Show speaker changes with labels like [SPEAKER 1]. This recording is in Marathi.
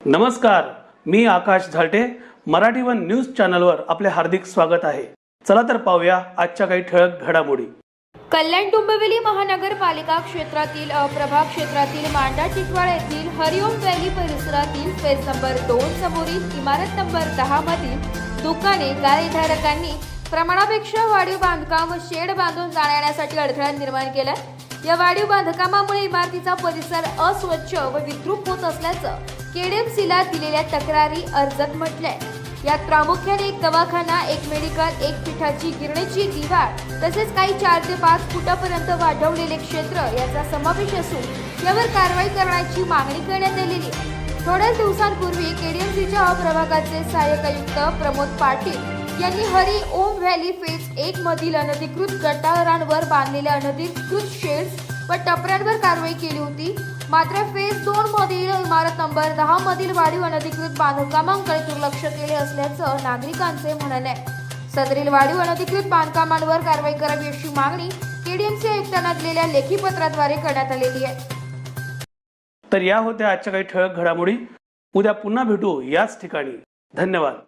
[SPEAKER 1] नमस्कार मी आकाश झालटे. मराठी वन न्यूज चॅनलवर आपले हार्दिक स्वागत आहे. चला तर पाहूया आजच्या काही ठळक घडामोडी.
[SPEAKER 2] कल्याण डोंबिवली महानगरपालिका क्षेत्रातील अ, प्रभाग क्षेत्रातील मांडा टिकवाळ येथील हरिओम व्हॅली परिसरातील फेज नंबर दोन समोरील इमारत नंबर दहा मधील दुकाने गाळेधारकांनी प्रमाणापेक्षा वाढीव बांधकाम शेड बांधून जाण्यासाठी अडथळा निर्माण केला या वाढीव बांधकामामुळे इमारतीचा परिसर अस्वच्छ व विद्रुप होत असल्याचं केडीएमसीला दिलेल्या तक्रारी अर्जात म्हटलंय. यात प्रामुख्याने एक दवाखाना एक मेडिकल एक पिठाची गिरणीची दिवाळ तसेच काही चार ते पाच फुटापर्यंत वाढवलेले क्षेत्र याचा समावेश असून यावर कारवाई करण्याची मागणी करण्यात आलेली थोड्याच दिवसांपूर्वी केडीएमसीच्या प्रभागाचे सहाय्यक आयुक्त प्रमोद पाटील यांनी हरी ओम व्हॅली फेज एक मधील अनधिकृत गटारांवर बांधलेल्या अनधिकृत शेड्स व टपऱ्यांवर कारवाई केली होती. मात्र फेज दोन मधील इमारत नंबर दहा मधील वाढीव अनधिकृत बांधकामांकडे दुर्लक्ष केले असल्याचं नागरिकांचे म्हणणे. आहे सदरील वाढीव अनधिकृत बांधकामांवर कारवाई करावी अशी मागणी केडीएमसी आयुक्तांना दिलेल्या लेखी पत्राद्वारे करण्यात आलेली आहे.
[SPEAKER 1] तर या होत्या आजच्या काही ठळक घडामोडी. उद्या पुन्हा भेटू याच ठिकाणी. धन्यवाद.